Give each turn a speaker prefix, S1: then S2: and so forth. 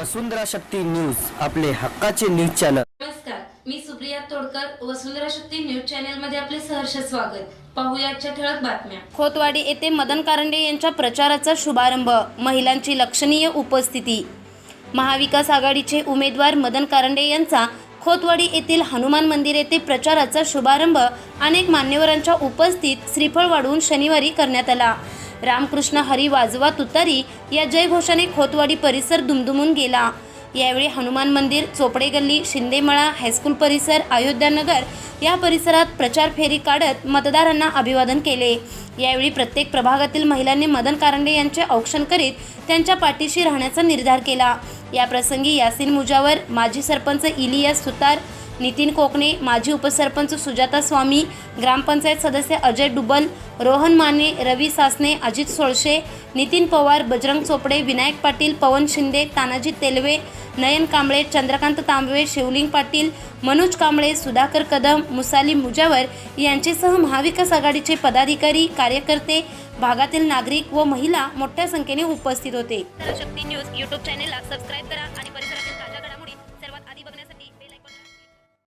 S1: वसुंधरा Shakti news आपले हक्काचे news channel.
S2: नमस्कार मी सुप्रिया तोडकर वसुंधरा शक्ती न्यूज चॅनलमध्ये आपले सहर्ष स्वागत. पाहूया आजच्या ठळक बातम्या.
S3: खोतवाडी येथे मदन कारंडे यांच्या प्रचाराचा शुभारंभ महिलांची लक्षणीय उपस्थिती. महाविकास आघाडीचे उमेदवार मदन कारंडे यांचा खोतवाडी येथील हनुमान मंदिर येथे प्रचाराचा शुभारंभ अनेक मान्यवरांच्या उपस्थित श्रीफळ वाढवून शनिवारी करण्यात आला. रामकृष्ण हरी वाजवा तुतारी या जयघोषाने खोतवाडी परिसर दुमदुमून गेला. यावेळी हनुमान मंदिर चोपडे गल्ली शिंदेमळा हायस्कूल परिसर अयोध्यानगर या परिसरात प्रचार फेरी काढत मतदारांना अभिवादन केले. यावेळी प्रत्येक प्रभागातील महिलांनी मदन कारंडे यांचे औक्षण करीत त्यांच्या पाठीशी राहण्याचा निर्धार केला. याप्रसंगी यासिन मुजावर माजी सरपंच इलियास सुतार नितीन कोकणे माजी उपसरपंच सुजाता स्वामी ग्रामपंचायत सदस्य अजय डुबल रोहन माने रवी सासने अजित सोळशे नितीन पवार बजरंग चोपडे विनायक पाटील पवन शिंदे तानाजी तेलवे नयन कांबळे चंद्रकांत तांबवे शिवलिंग पाटील मनोज कांबळे सुधाकर कदम मुसाली मुजावर यांचेसह महाविकास आघाडीचे पदाधिकारी कार्यकर्ते भागातील नागरिक व महिला मोठ्या संख्येने उपस्थित होते. शक्ती न्यूज यूट्यूब चॅनेलला सबस्क्राईब करा आणि